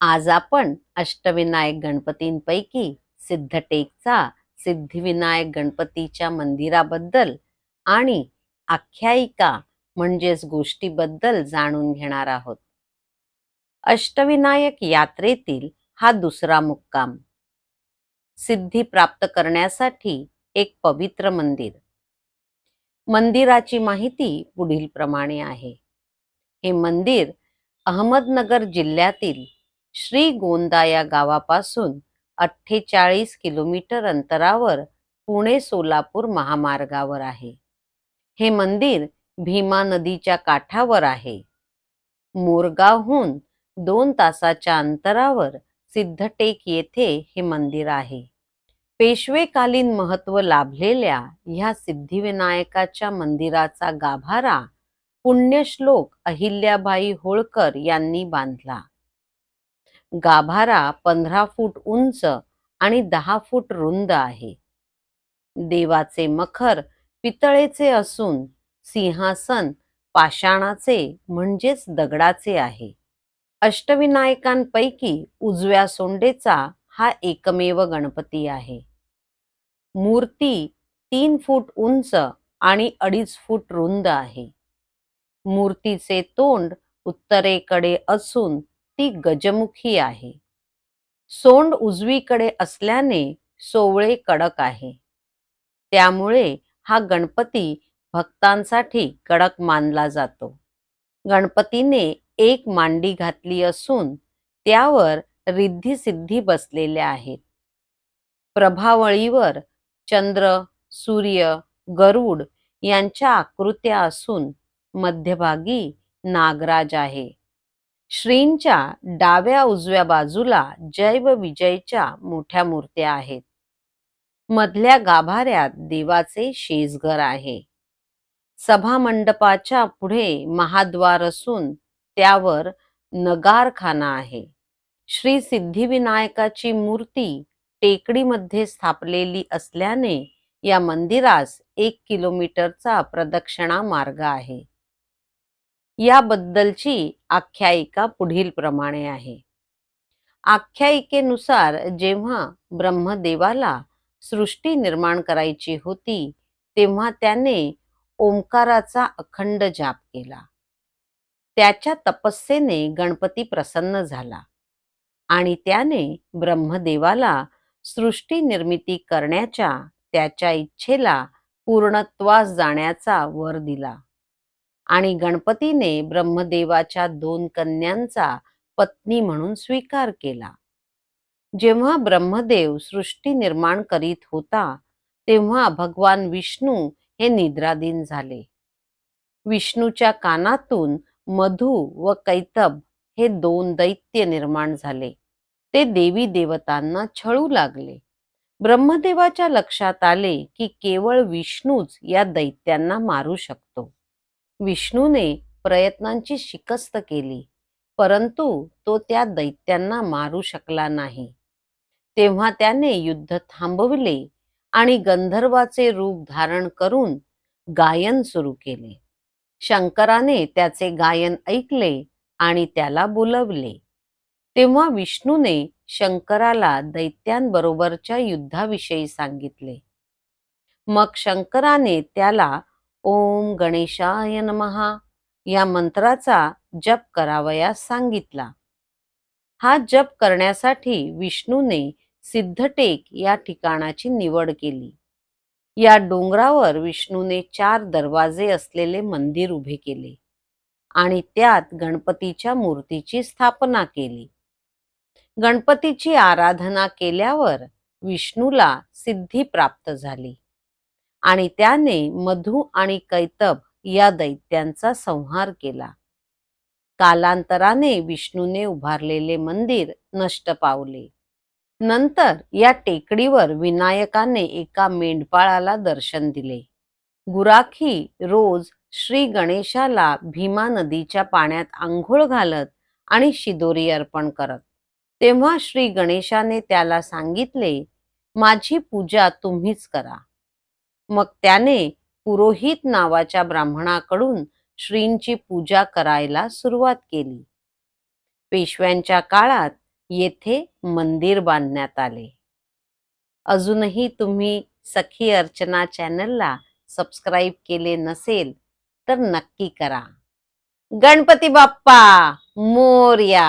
आज आपण अष्टविनायक गणपतींपैकी सिद्धटेकचा सिद्धिविनायक गणपतीच्या मंदिराबद्दल आणि आख्यायिका म्हणजेच गोष्टीबद्दल जाणून घेणार आहोत. अष्टविनायक यात्रेतील हा दुसरा मुक्काम. सिद्धी प्राप्त करण्यासाठी एक पवित्र मंदिर. मंदिराची माहिती पुढील प्रमाणे आहे. हे मंदिर अहमदनगर जिल्ह्यातील श्री गोंदा या गावापासून अठ्ठेचाळीस किलोमीटर अंतरावर पुणे सोलापूर महामार्गावर आहे. हे मंदिर भीमा नदीच्या काठावर आहे. मोरगावहून दोन तासाच्या अंतरावर सिद्धटेक येथे हे मंदिर आहे. पेशवेकालीन महत्त्व लाभलेल्या ह्या सिद्धिविनायकाच्या मंदिराचा गाभारा पुण्यश्लोक अहिल्याबाई होळकर यांनी बांधला. गाभारा पंधरा फूट उंच आणि दहा फूट रुंद आहे. देवाचे मखर पितळेचे असून सिंहासन पाषाणाचे म्हणजेच दगडाचे आहे. अष्टविनायकांपैकी उजव्या सोंडेचा हा एकमेव गणपती आहे. मूर्ती तीन फूट उंच आणि अडीच फूट रुंद आहे. मूर्तीचे तोंड उत्तरेकडे असून ती गजमुखी आहे. सोंड उजवीकडे असल्याने सोवळे कडक आहे. त्यामुळे हा गणपती भक्तांसाठी कडक मानला जातो. गणपतीने एक मांडी घातली असून त्यावर रिद्धी सिद्धी बसलेल्या आहेत. प्रभावळीवर चंद्र सूर्य गरुड यांच्या आकृत्या असून मध्यभागी नागराज आहे. श्रींच्या डाव्या उजव्या बाजूला जय व विजयच्या मोठ्या मूर्त्या आहेत. मधल्या गाभाऱ्यात देवाचे शेजघर आहे. सभा मंडपाच्या पुढे महाद्वार असून त्यावर नगारखाना आहे. श्री सिद्धिविनायकाची मूर्ती टेकडीमध्ये स्थापलेली असल्याने या मंदिरास एक किलोमीटरचा प्रदक्षिणा मार्ग आहे. याबद्दलची आख्यायिका पुढील प्रमाणे आहे. आख्यायिकेनुसार जेव्हा ब्रह्मदेवाला सृष्टी निर्माण करायची होती तेव्हा त्याने ओंकाराचा अखंड जाप केला. त्याच्या तपस्येने गणपती प्रसन्न झाला आणि त्याने ब्रह्मदेवाला सृष्टी निर्मिती करण्याच्या त्याच्या इच्छेला पूर्णत्वास जाण्याचा वर दिला. आणि गणपतीने ब्रह्मदेवाच्या दोन कन्यांचा पत्नी म्हणून स्वीकार केला. जेव्हा ब्रह्मदेव सृष्टी निर्माण करीत होता तेव्हा भगवान विष्णू हे निद्राधीन झाले. विष्णूच्या कानातून मधु व कैतब हे दोन दैत्य निर्माण झाले. ते देवी देवतांना छळू लागले. ब्रह्मदेवाच्या लक्षात आले की केवळ विष्णूच या दैत्यांना मारू शकतो. विष्णूने प्रयत्नांची शिकस्त केली परंतु तो त्या दैत्यांना मारू शकला नाही. तेव्हा त्याने युद्ध थांबविले आणि गंधर्वाचे रूप धारण करून गायन सुरू केले. शंकराने त्याचे गायन ऐकले आणि त्याला बोलवले. तेव्हा विष्णूने शंकराला दैत्यांबरोबरच्या युद्धाविषयी सांगितले. मग शंकराने त्याला ओम गणेशाय नमहा या मंत्राचा जप करावयास सांगितला. हा जप करण्यासाठी विष्णूने सिद्धटेक या ठिकाणाची निवड केली. या डोंगरावर विष्णूने चार दरवाजे असलेले मंदिर उभे केले आणि त्यात गणपतीच्या मूर्तीची स्थापना केली. गणपतीची आराधना केल्यावर विष्णूला सिद्धी प्राप्त झाली. आणि त्याने मधु आणि कैतब या दैत्यांचा संहार केला. कालांतराने विष्णूने उभारलेले मंदिर नष्ट पावले. नंतर या टेकडीवर विनायकाने एका मेंढपाळाला दर्शन दिले. गुराखी रोज श्री गणेशाला भीमा नदीच्या पाण्यात आंघोळ घालत आणि शिदोरी अर्पण करत. तेव्हा श्री गणेशाने त्याला सांगितले माझी पूजा तुम्हीच करा. मग त्याने पुरोहित नावाच्या ब्राह्मणाकडून श्रींची पूजा करायला सुरुवात केली. पेशव्यांच्या काळात येथे मंदिर बांधण्यात आले. अजूनही तुम्ही सखी अर्चना चॅनलला सबस्क्राईब केले नसेल तर नक्की करा. गणपती बाप्पा मोर्या!